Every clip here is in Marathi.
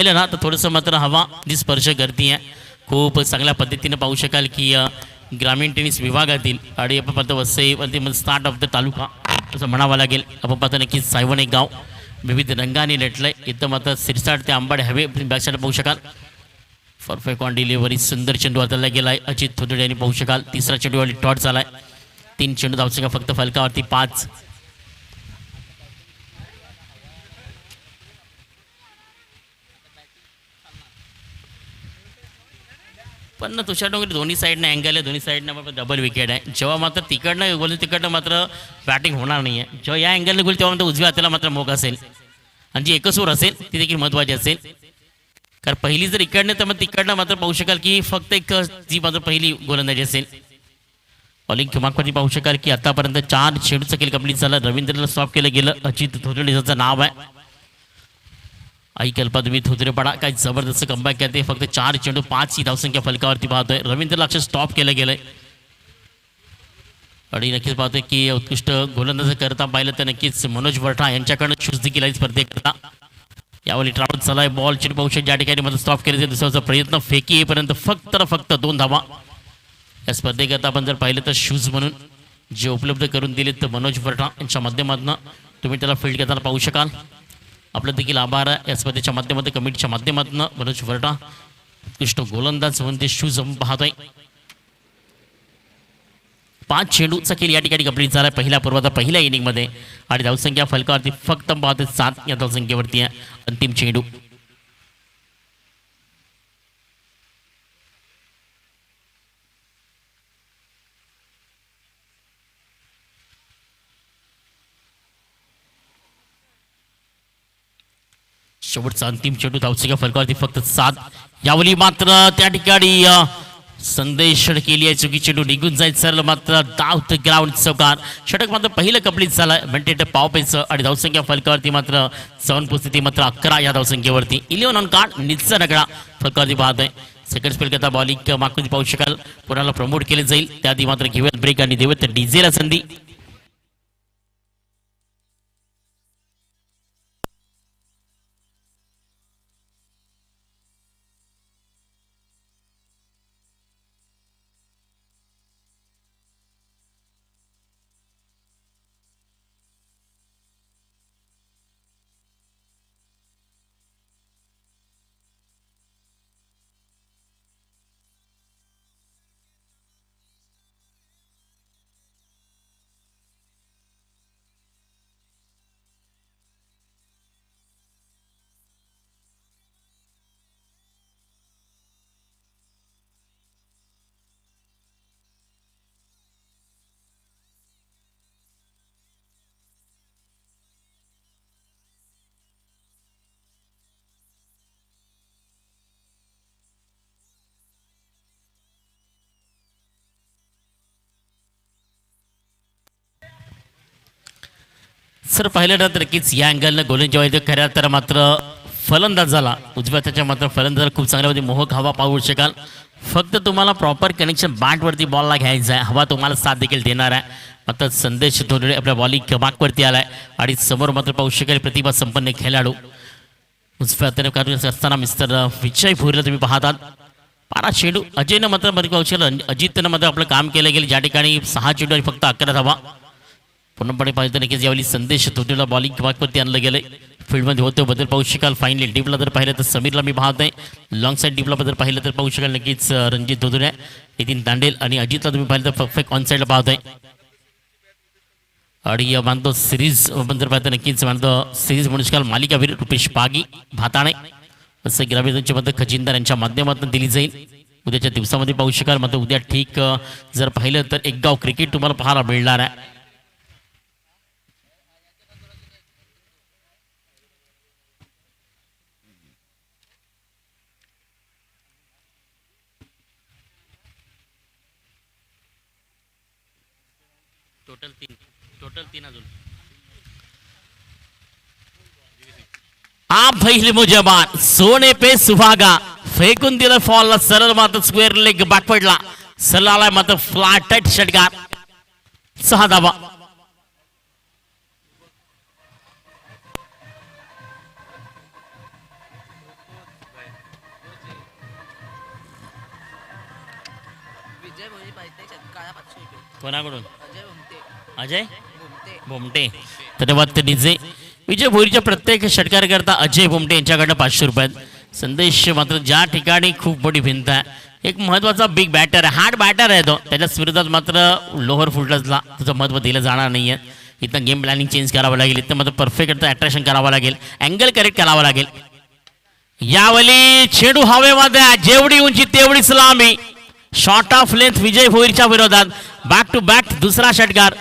पाहिलं ना तर थोडंसं मात्र हवा जी स्पर्श करते आहे खूप चांगल्या पद्धतीनं पाहू शकाल की ग्रामीण टेनिस विभागातील आणि अपपात पाहतो Vasai start of the taluka. असं म्हणावं लागेल अपपात नक्कीच सायवण एक गाव। विविध रंगाने लटलंय इथं मात्र सिरसाट ते आंबाड हवे। बॅकसाईड पाहू शकाल परफेक्ट ऑन डिलिव्हरी सुंदर चेंडू हाताला गेलाय। अजित थोदडे यांनी पाहू शकाल तिसरा चेंडूवाली टॉट झालाय तीन चेंडू धावचे फक्त फलकावरती पाच। पण ना तुषार डोंगरे दोन्ही साईडनं अँगल आहे दोन्ही साईडनं डबल विकेट आहे. जेव्हा मात्र तिकडनं गोल तिकडनं मात्र बॅटिंग होणार नाही आहे जेव्हा या अँगलने गोल तेव्हा मात्र उजव्या हाताला मात्र मोग असेल. आणि जी एकच ओर असेल ती देखील महत्त्वाची असेल. कारण पहिली जर इकडनं तर मग तिकडनं मात्र पाहू शकाल की फक्त एक जी मात्र पहिली गोलंदाजी असेल. बॉलिंग क्रमांकवरती पाहू शकाल की आतापर्यंत चार चेंडूचं केलं कंप्लीट झालं. रवींद्रला स्टॉप केलं गेलं. अजित धोरडे ज्याचं नाव आहे. आई कल्पा तुम्ही पडा काय जबरदस्त कमबॅक करते. फक्त चार चेंडू पाच ही धावसंख्या फलकावरती पाहतोय. रवींद्रला अक्षर स्टॉप केलं गेलंय. आणि नक्कीच पाहतोय की उत्कृष्ट गोलंदाज करता पाहिलं तर नक्कीच मनोज वर्ठा यांच्याकडनं शूज देखील स्पर्धेकरता यावेळी ट्रावल झालाय. बॉल चेंडू पाहू शकतो ज्या ठिकाणी मध्ये स्टॉप केले दुसऱ्याचा प्रयत्न फेकी येईपर्यंत फक्त फक्त दोन धावा. या स्पर्धेकरता आपण जर पाहिलं तर शूज म्हणून जे उपलब्ध करून दिले तर मनोज वर्ठा यांच्या माध्यमातून तुम्ही त्याला फील्ड करताना पाहू शकाल. आपलं देखील आभार आहे. या स्पर्धेच्या माध्यमातून कमिटीच्या माध्यमातून मनोज वरटा उत्कृष्ट गोलंदाज म्हणून ते शूज पाहतोय. पाच चेंडूचा खेळ या ठिकाणी कंप्लीट झाला पहिल्या पूर्वाचा पहिल्या इनिंगमध्ये आणि धावसंख्या फलकावरती फक्त पाहते सात या धावसंख्येवरती आहे अंतिम चेंडू. शेवटचा अंतिम चेंडू धावसंख्या फलकावरती फक्त सात. यावली मात्र त्या ठिकाणी संदेश केली आहे. चुकी चेंडू निघून जायचं मात्र डाव ग्राउंड चौकार. षटक मात्र पहिलं कंप्लीट झालं. म्हणते पाव आणि धावसंख्या फलकावरती मात्र चौन स्थिती मात्र अकरा या धावसंख्येवरती इलेव्हन ऑन कार्ड निच्चा नगडा फलकावरती पाहतोय. सेकंड स्पेल करता बॉलिंग मागून पाहू शकाल. कोणाला प्रमोट केले जाईल? त्याआधी मात्र घेऊयात ब्रेक आणि देऊयात डीजेला संधी. सर पाहिलं तर नक्कीच या अँगलनं गोलंदाज जेव्हा येतो खऱ्या तर मात्र फलंदाज झाला. उजव्या त्याच्या मात्र फलंदाज खूप चांगल्यामध्ये मोहक हवा पाहू शकाल. फक्त तुम्हाला प्रॉपर कनेक्शन बॅटवरती बॉलला घ्यायचा आहे. हवा तुम्हाला साथ देखील देणार आहे. मात्र संदेश धोरणे आपल्या बॉलिंग क्रमांकवरती आलाय. आणि समोर मात्र पाहू शकेल प्रतिभा संपन्न खेळाडू. उजव्या हाताने असताना मिस्टर विजय भोईरला तुम्ही पाहतात पारा चेंडू अजयनं मात्रमध्ये पाहू शकेल. अजितनं मात्र आपलं काम केलं गेलं. ज्या ठिकाणी सहा चेंडू आणि फक्त अकरा धावा पूर्णपणे पाहिजे तर नक्कीच यावेळी संदेश धोनीला बॉलिंग क्रमांकवरती आणलं गेलंय? फील्डमध्ये होतो बदल पाहू शकाल. फायनली डीपला जर पाहिलं तर समीरला मी पाहत आहे लॉंग साईड डीपला जर पाहिलं तर पाहू शकाल. नक्कीच रणजित धोदुरे नितीन दांडेल आणि अजितला तुम्ही पाहिलं तर परफेक्ट ऑन साईडला पाहतोय. आणि मानतो सिरीज जर पाहतं नक्कीच मानतो सिरीज म्हणू शकाल. मालिकावीर रुपेश पागी भाताणे. असं ग्रामीणच्या मध्ये खजिनदार यांच्या माध्यमातून दिली जाईल. उद्याच्या दिवसामध्ये पाहू शकाल. मात्र उद्या ठीक जर पाहिलं तर एक गाव क्रिकेट तुम्हाला पाहायला मिळणार आहे. टोटल तीन. टोटल तीन अजून. आप पहिली मुजबान सोने पे सुभागा फेकून दिलं फॉलला सरळ मात्र स्क्वेअर लेग बाक पडला. सरळ आलाय मात्र फ्लाटट षटकार सहा धावा. कोणाकडून? अजय? भोमटे. धन्यवाद ते डीजे. विजय भोईच्या प्रत्येक षटकारकर्ता अजय भोमटे यांच्याकडनं पाचशे रुपयात संदेश मात्र ज्या ठिकाणी खूप मोठी भिंत आहे. एक महत्त्वाचा बिग बॅटर आहे. हार्ड बॅटर आहे तो. त्याच्या विरोधात मात्र लोअर फुलटसला तुझं महत्त्व दिलं जाणार नाही आहे इथं गेम प्लॅनिंग चेंज करावं लागेल. इथं मात्र परफेक्ट अट्रॅक्शन करावं लागेल. अँगल करेक्ट करावं लागेल. यावेळी चेंडू हवेमध्ये जेवढी उंची तेवढीच लांबी. शॉर्ट ऑफ लेंथ विजय भोईरच्या विरोधात. बॅक टू बॅक दुसरा षटकार.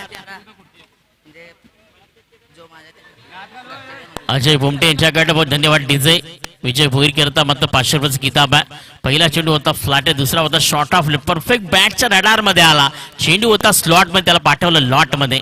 अजय भुमटे यांच्याकडे बहुत धन्यवाद डीजे विजय भोईर करता मात्र पाचशे रुपयाचा किताब आहे. पहिला चेंडू होता फ्लॅट आहे दुसरा होता शॉर्ट ऑफ परफेक्ट बॅटच्या रडारमध्ये आला. चेंडू होता स्लॉटमध्ये त्याला पाठवलं लॉटमध्ये.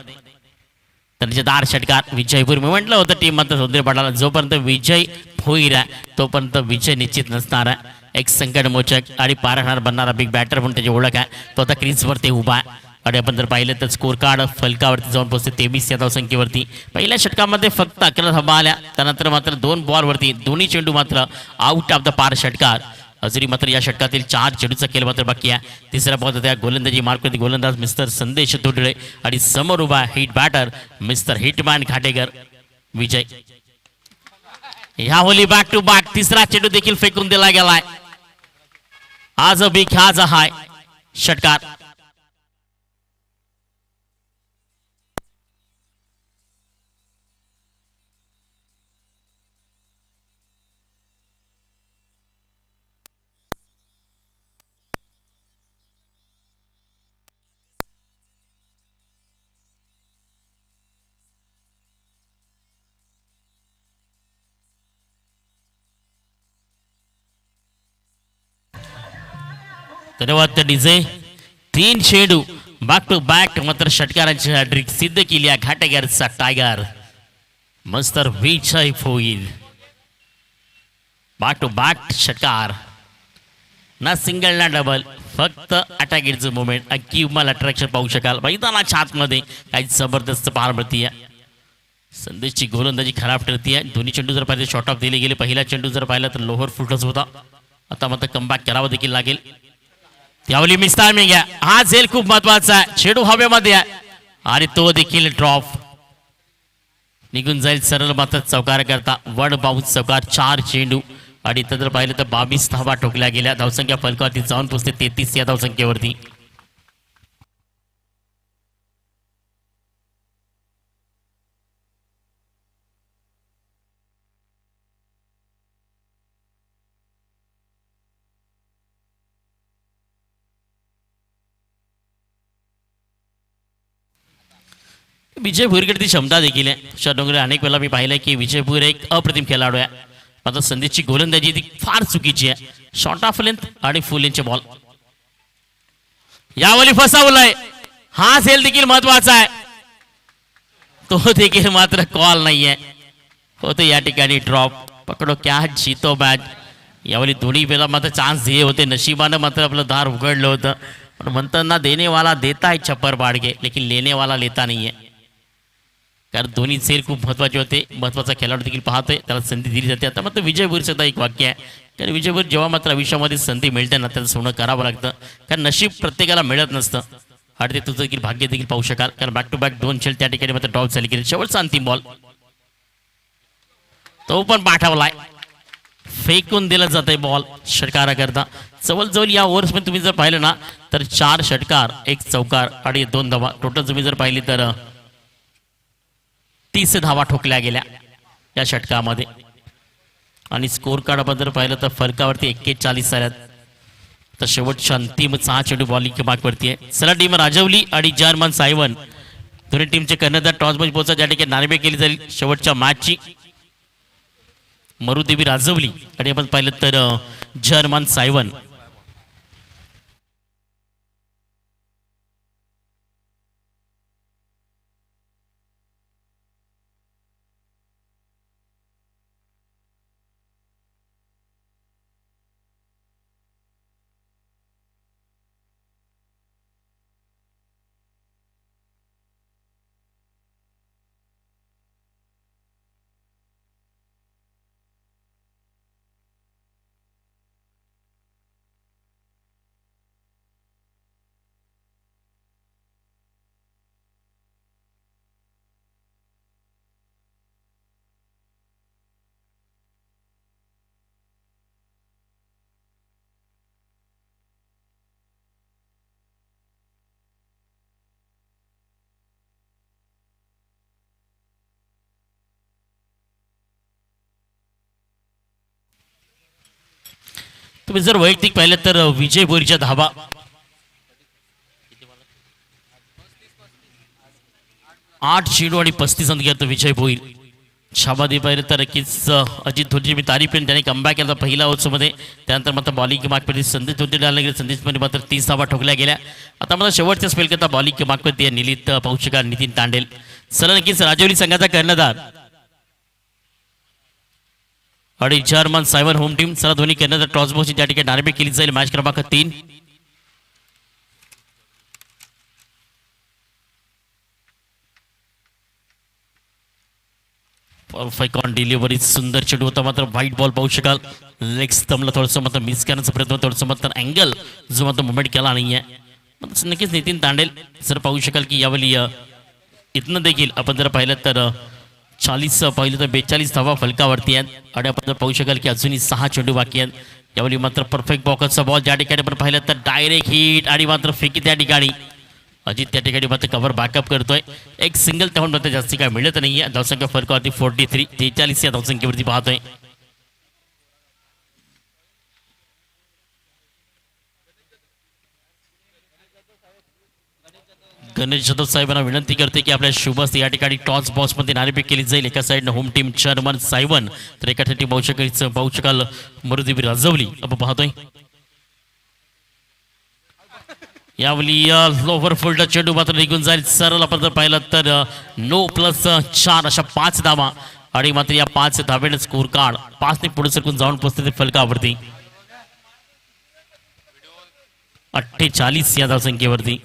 त्यांचे दार षटकार विजय भोईर. मी म्हटलं होतं टीम मात्र सौंदर्य पडाला जोपर्यंत विजय भोईर आहे तोपर्यंत विजय निश्चित नसणार आहे. एक संकट मोचक आणि पारखणार बनणारा बिग बॅटर म्हणून त्याची ओळख आहे. तो आता क्रीजवरती उभा आहे. आणि आपण जर पाहिलं तर स्कोर कार्ड फलकावरती जाऊन पोहोचते. तेवीस या धावसंख्येवरती. पहिल्या षटकामध्ये फक्त अकरा धाबा आल्या. त्यानंतर मात्र दोन बॉलवरती दोन्ही चेंडू मात्र आउट ऑफ द पार षटकार. अजूनही मात्र या षटकातील चार चेंडूचा खेळ मात्र बाकी आहे. तिसरा बॉल त्या गोलंदाजी. मार्कवरती गोलंदाज मिस्टर संदेश तोडळे आणि समोर उभा hit batter mister hitman Ghatekar. Vijay. ह्या होली बॅक टू बॅक तिसरा चेंडू देखील फेकून दिला गेलाय. आज बिग ह्याच हाय षटकार. धन्यवाद डीजे तीन चेंडू बॅक टू बॅक मात्र षटकारांची हॅड्रिक सिद्ध केली आहे घाटेकरचा टायगर मस्तर विजय होईल बॅक टू बॅक षटकार ना सिंगल ना डबल फक्त अटॅकिंगचं मुवमेंट किंमल अट्रॅक्शन पाहू शकाल मैदानाच्या आतमध्ये काही जबरदस्त पाहायला मिळते संदेशची गोलंदाजी खराब ठरती आहे दोन्ही चेंडू जर पाहिजे शॉर्ट ऑफ दिले गेले पहिला चेंडू जर पाहिला तर लोअर फुटच होता आता मात्र कमबॅक करावं देखील लागेल त्यावेळी मिस मी घ्या हा झेल खूप महत्त्वाचा आहे. चेडू हवेमध्ये आहे. आणि तो देखील ड्रॉप निघून जाईल सरळ मात्र चौकार करता. वन बाउन्स चौकार चार चेंडू. आणि इथं जर पाहिलं तर बावीस धावा ठोकल्या गेल्या. धावसंख्या फलकावरती जाऊन पोचते तेहतीस या धावसंख्येवरती. विजयपूरकडची ती क्षमता देखील आहे. शरडोंगरे अनेक वेळा मी पाहिलं की विजयपूर एक अप्रतिम खेळाडू आहे. मात्र संदेशची गोलंदाजी ती फार चुकीची आहे. शॉर्ट ऑफ लेंथ आणि फुल लेंथचे बॉल यावली फसावलाय. हा सेल देखील महत्त्वाचा आहे. तो देखील मात्र कॉल नाहीये. होतो या ठिकाणी ड्रॉप पकडो क्या जीतो बॅट यावेळी दोन्ही वेळा मात्र चान्स दिले होते. नशिबानं मात्र आपलं दार उघडलं होतं. पण म्हणताना देणेवाला देता आहे छप्पर बाडगे लेकिन लेनेवाला लेता नाही आहे कारण दोन्ही सेल खूप महत्त्वाचे होते. महत्त्वाचा खेळाडू देखील पाहतोय. त्याला संधी दिली जाते. आता मात्र विजयभूर सुद्धा एक वाक्य आहे. कारण विजयभूर जेव्हा मात्र आयुष्यामध्ये संधी मिळते ना त्याचं सोनं करावं लागतं. कारण नशीब प्रत्येकाला मिळत नसतं. आणि तुझं देखील भाग्य देखील पाहू शकाल. कारण बॅक टू बॅक दोन खेळ त्या ठिकाणी मात्र ड्रॉप झाली गेली. शेवटचा अंतिम बॉल तो पण पाठवलाय. फेकून दिलं जात आहे बॉल षटकाराकरता. जवळजवळ या ओव्हर्समध्ये तुम्ही जर पाहिलं ना तर चार षटकार एक चौकार आणि दोन धावा. टोटल तुम्ही जर पाहिली तर तीस धावा ठोकल्या गेल्या या षटकामध्ये. आणि स्कोर कार्डबद्दल जर पाहिलं तर फरकावरती एक्केचाळीस झाल्यात. तर शेवटच्या अंतिम सहा चेंडू बॉलिंग क्रमांकवरती आहे. चला टीम राजवली आणि जर्मन सायवन. दोन्ही टीमचे कर्णधार टॉसमध्ये पोहोचत ज्या ठिकाणी नाणेफेक केली जाईल शेवटच्या मॅचची मरुदेवी राजवली. आणि आपण पाहिलं तर जर्मन सायवन. तुम्ही जर वैयक्तिक पाहिलं तर विजय बोरीच्या धाबा. आठ चेंडू आणि पस्तीस अंक घेतो विजय भोईर शाबादी पाहिलं तर नक्कीच अजित धोनीची मी तारीफ केली त्याने कमबॅक केला पहिल्या ओव्हरमध्ये. त्यानंतर मात्र बॉलिंग मागपती संदेश धोनी डायला गेले संदेशमध्ये मात्र तीस धावा ठोकल्या गेल्या. आता मला शेवटच्या स्पेल करता बॉलिंग मागपती आहे. निलित अ, नितीन तांडेल. सर नक्कीच राजौरी संघाचा कर्णधार. आणि German cyber home team sir Dhoni कर्णधार टॉस बॉलची त्या ठिकाणी नार्बे केली जाईल मॅच क्रमांक तीन। परफेक्ट ऑन डिलिव्हरी सुंदर चेंडू होता मात्र व्हाईट बॉल पाहू शकाल। लेग स्तंभला थोडंसं मात्र मिस करण्याचा प्रयत्न थोडंसं मात्र अँगल जो मात्र मुवमेंट केला नाही आहे नक्कीच नितीन तांडेल सर पाहू शकाल की यावेळी इथनं देखील आपण जर पाहिलं तर चाळीस पाहिलं तर बेचाळीस धावा फलकावरती आहेत. आणि आपण पाहू शकाल की अजूनही सहा चेंडू बाकी आहेत. यावेळी मात्र परफेक्ट बॉकरचा बॉल ज्या ठिकाणी आपण पाहिलं तर डायरेक्ट हिट आणि मात्र फेकी त्या ठिकाणी. अजित त्या ठिकाणी मात्र कव्हर बॅकअप करतोय. एक सिंगल त्याहून मात्र जास्ती काय मिळत नाही आहे धावसंख्या फरकावरती फोर्टी थ्री त्रेचाळीस या धावसंख्येवरती पाहतोय. गणेश जाधव साहेबांना विनंती करते की आपल्या शुभस या ठिकाणी टॉस बॉक्समध्ये नाणेफेक केली जाईल. एका साईडनं होम टीम चर्मन सायवन तर एका ठिकाणी बहुशकालीचं बहुशकाल मरुदेवी राजवली. आपण पाहतोय. यावेळी लोव्हर फुल्ड चेंडू मात्र निघून जाईल. सरळ आपण जर पाहिलं तर नो प्लस चार अशा पाच धावा आणि मात्र या पाच धावेने स्कोर कार्ड पाचने पुढे सरकून जाऊन पोचते ते फलकावरती. अठ्ठेचाळीस या धावसंख्येवरती.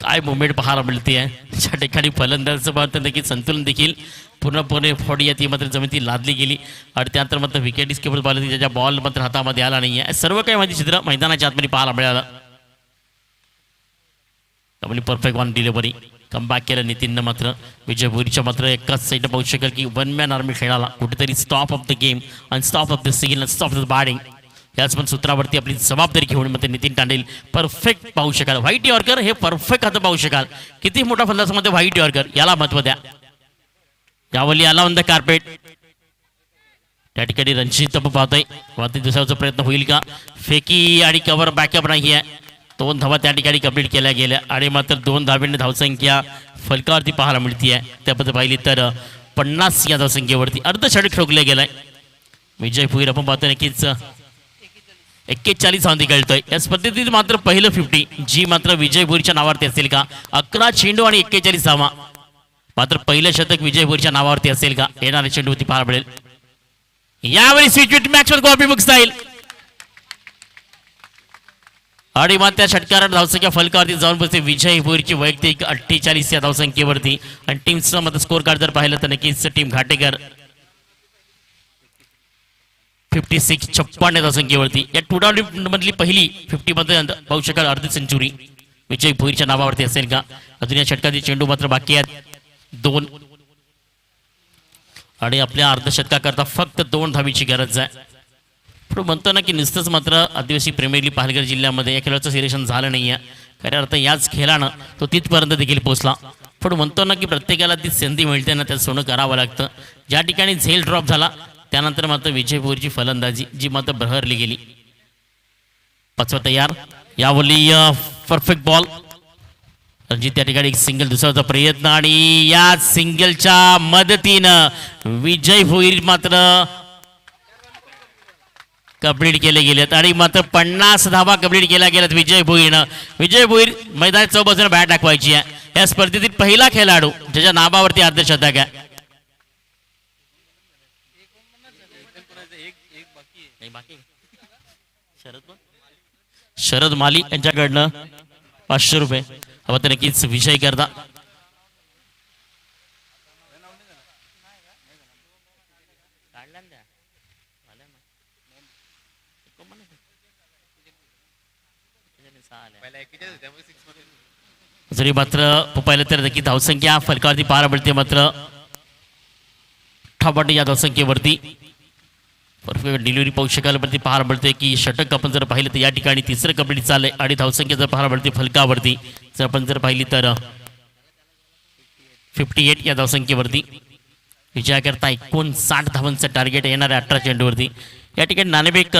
काय मुवमेंट पाहायला मिळते आहे त्या ठिकाणी फलंदाजाचं मात्र नक्की संतुलन देखील पूर्णपणे फॉडी या ती मात्र जमिनी लादली गेली आणि त्यानंतर मात्र विकेट स्केपर बॉल त्याच्या बॉल मात्र हातामध्ये आला नाही आहे सर्व काही माझी चित्र मैदानाच्या आतमध्ये पाहायला मिळालं त्यामुळे परफेक्ट वन डिलिव्हरी कमबॅक केलं नितीननं मात्र, विजय भोरीच्या मात्र एकाच साईडनं पाहू शकेल की वन मॅन आर्मी खेळाला कुठेतरी स्टॉप ऑफ़ द गेम आणि stop of the signal stop of the batting त्याच पण सूत्रावरती आपली जबाबदारी घेऊन मध्ये नितीन तांडेल परफेक्ट पाहू शकाल. व्हाईट यॉर्कर हे परफेक्ट आता पाहू शकाल. किती मोठा फलंदाजामध्ये व्हाईट यॉर्कर याला महत्त्व द्या. यावली आला ऑन द कार्पेट त्या ठिकाणी रणजित आपण पाहतोय. वरती दुसऱ्याचा प्रयत्न होईल का? फेकी आणि कव्हर बॅकअप नाही आहे दोन धावा त्या ठिकाणी कंप्लीट केल्या गेल्या. आणि मात्र दोन धाब्यांनी धावसंख्या फलकावरती पाहायला मिळते आहे त्याबद्दल पाहिली तर पन्नास या धावसंख्येवरती अर्धषडक ठोकल्या गेलाय. विजय भुईर आपण पाहतोय नक्कीच. एक्केचाळीस धावती खेळतोय या स्पर्धेतील मात्र पहिलं फिफ्टी जी मात्र विजयपूरच्या नावावरती असेल का? अकरा चेंडू आणि एक्केचाळीस धावा. मात्र पहिलं शतक विजय नावावरती असेल का? येणाऱ्या चेंडूवरती पाहायला मिळेल. यावेळी स्विच मॅच वर कॉपी बुक्स जाईल. आणि मग त्या षटकारात धावसंख्या फलकावरती जाऊन बसते विजय वैयक्तिक अठ्ठेचाळीस या धावसंख्येवरती. आणि टीम मग स्कोर कार्ड जर पाहिलं तर नक्कीच टीम घाटेकर फिफ्टी सिक्स छप्पन या धावसंख्येवरती या टुर्नामेंट मधली पहिली फिफ्टी मध्ये पाहू शकाल अर्धी सेंचुरी. विजय भोईरच्या नावावरती असेल का? अजून या षटकातील चेंडू मात्र बाकी आहेत. दोन. आणि आपल्या अर्धशतकाकरता फक्त दोन धावीची गरज आहे. पण म्हणतो ना की नुसतंच मात्र आदिवासी प्रीमियर लीग पालघर जिल्ह्यामध्ये या खेळाचं सिलेक्शन झालं नाही आहे खऱ्या अर्थ याच खेळानं तो तिथपर्यंत देखील पोहोचला. पण म्हणतो ना की प्रत्येकाला ती संधी मिळते ना त्यात सोनं करावं लागतं. ज्या ठिकाणी झेल ड्रॉप झाला त्यानंतर मात्र विजयपूरची फलंदाजी जी मात्र बहरली गेली. पाचवा तयार यावली परफेक्ट बॉल रणजित त्या ठिकाणी सिंगल दुसऱ्याचा प्रयत्न आणि या सिंगलच्या मदतीनं विजय भोईर मात्र कंप्लीट केले गेलेत आणि मात्र पन्नास धावा कंप्लीट केल्या गेल्यात विजय भोईरनं विजय भोईर मैदान चौबाजून बॅट दाखवायची आहे. या स्पर्धेतील पहिला खेळाडू ज्याच्या नावावरती अर्धशतक आहे. शरद माली यांच्याकडनं पाचशे रुपये. हवा तर नक्कीच विषय करता. जरी मात्र पाहिलं तर नक्की धावसंख्या फलकावरती पार पडते मात्र. ठापाटे या धावसंख्येवरती. परफेक्ट डिलिव्हरी पाहू शकायला मिळते की षटक आपण जर पाहिलं तर या ठिकाणी तिसरं कबड्डी चाललंय आणि धावसंख्या जर पहार पडते फलकावरती जर आपण जर पाहिली तर फिफ्टी एट या धावसंख्येवरती. विजयाकरता एकोणसाठ धावांचं टार्गेट येणार आहे अठरा चेंडूवरती. या ठिकाणी नाणेबेक